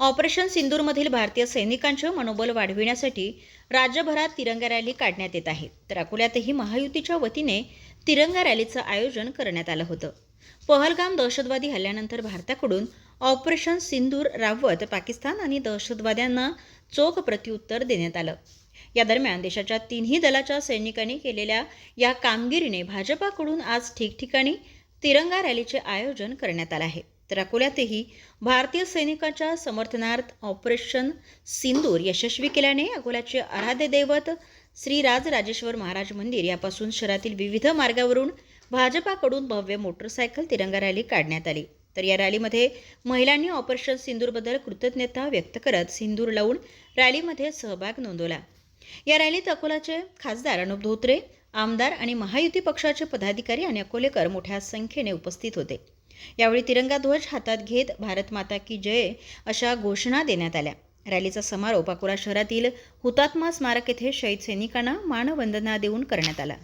Operation सिंदूरमधील भारतीय सैनिकांचे मनोबल वाढविण्यासाठी राज्यभरात तिरंगा रॅली काढण्यात येत आहे. तर अकोल्यातही महायुतीच्या वतीने तिरंगा रॅलीचं आयोजन करण्यात आलं होतं. पहलगाम दहशतवादी हल्ल्यानंतर भारताकडून ऑपरेशन सिंदूर राबवत पाकिस्तान आणि दहशतवाद्यांना चोख प्रत्युत्तर देण्यात आलं. या दरम्यान देशाच्या तिन्ही दलाच्या सैनिकांनी केलेल्या या कामगिरीने भाजपाकडून आज ठिकठिकाणी तिरंगा रॅलीचे आयोजन करण्यात आलं आहे. तर अकोल्यातही भारतीय सैनिकांच्या समर्थनार्थ ऑपरेशन सिंदूर यशस्वी केल्याने अकोल्याचे आराध्य दैवत श्री राजराजेश्वर महाराज मंदिर यापासून शहरातील विविध मार्गावरून भाजपाकडून भव्य मोटरसायकल तिरंगा रॅली काढण्यात आली. तर या रॅलीमध्ये महिलांनी ऑपरेशन सिंदूरबद्दल कृतज्ञता व्यक्त करत सिंदूर लावून रॅलीमध्ये सहभाग नोंदवला. या रॅलीत अकोलाचे खासदार अनुप धोत्रे आमदार आणि महायुती पक्षाचे पदाधिकारी आणि अकोलेकर मोठ्या संख्येने उपस्थित होते. यावेळी तिरंगा ध्वज हातात घेत भारत माता की जय अशा घोषणा देण्यात आल्या. रॅलीचा समारोप अकोला शहरातील हुतात्मा स्मारक येथे शहीद सैनिकांना मानवंदना देऊन करण्यात आला.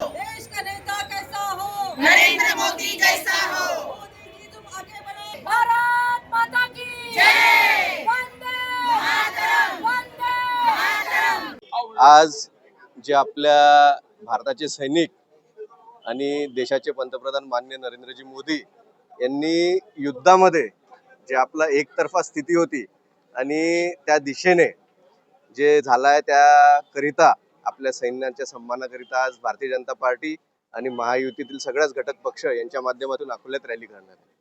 देश का नेता कैसा हो? नरेंद्र मोदी जैसा हो। मोदी जी तुम आगे बढ़ो। भारत माता की जय। वंदे। मातरम वंदे। मातरम आज जे आपल्या भारताचे सैनिक आणि देशाचे पंतप्रधान मान्य नरेंद्रजी मोदी यांनी युद्धामध्ये जे आपला एकतर्फा स्थिती होती आणि त्या दिशेने जे झालाय त्याकरिता आपल्या सैन्याच्या सन्मानाकरिता आज भारतीय जनता पार्टी आणि महायुतीतील सगळ्याच घटक पक्ष यांच्या माध्यमातून अकोल्यात रॅली करणार आहे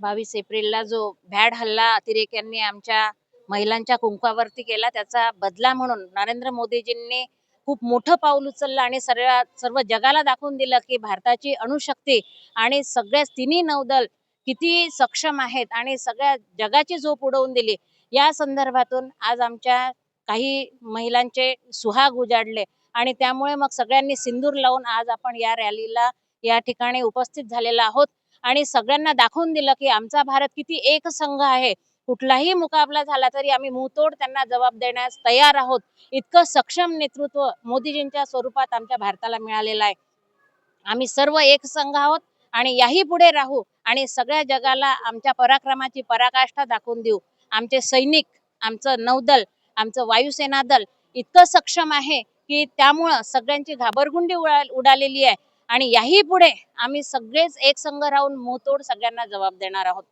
बावीस एप्रिलला जो भॅड हल्ला अतिरेक्यांनी आमच्या महिलांच्या कुंकावरती केला त्याचा बदला म्हणून नरेंद्र मोदीजींनी खूप मोठं पाऊल उचललं आणि सर्व सर्व जगाला दाखवून दिलं की भारताची अणुशक्ती आणि सगळ्या तिन्ही नौदल किती सक्षम आहेत आणि सगळ्या जगाची झोप उडवून दिली. या संदर्भातून आज आमच्या काही महिलांचे सुहाग उजाडले आणि त्यामुळे मग सगळ्यांनी सिंदूर लावून आज आपण या रॅलीला या ठिकाणी उपस्थित झालेला आहोत. आणि सगळ्यांना दाखवून दिलं की आमचा भारत किती एक संघ आहे. कुठलाही मुकाबला झाला तरी आम्ही मुंहतोड त्यांना जबाब देण्यास तयार आहोत. इतकं सक्षम नेतृत्व मोदीजींच्या स्वरूपात आमच्या भारताला मिळालेलं आहे. आम्ही सर्व एक संघ आहोत आणि याही पुढे राहू आणि सगळ्या जगाला आमच्या पराक्रमाची पराकाष्ठा दाखवून देऊ. आमचे सैनिक आमचं नौदल आमचं वायुसेना दल इतकं सक्षम आहे की त्यामुळं सगळ्यांची घाबरगुंडी उडा उडालेली आहे. आणि याही पुढे आम्ही सगळेच एक संघ राहून मुंहतोड सगळ्यांना जबाब देणार आहोत.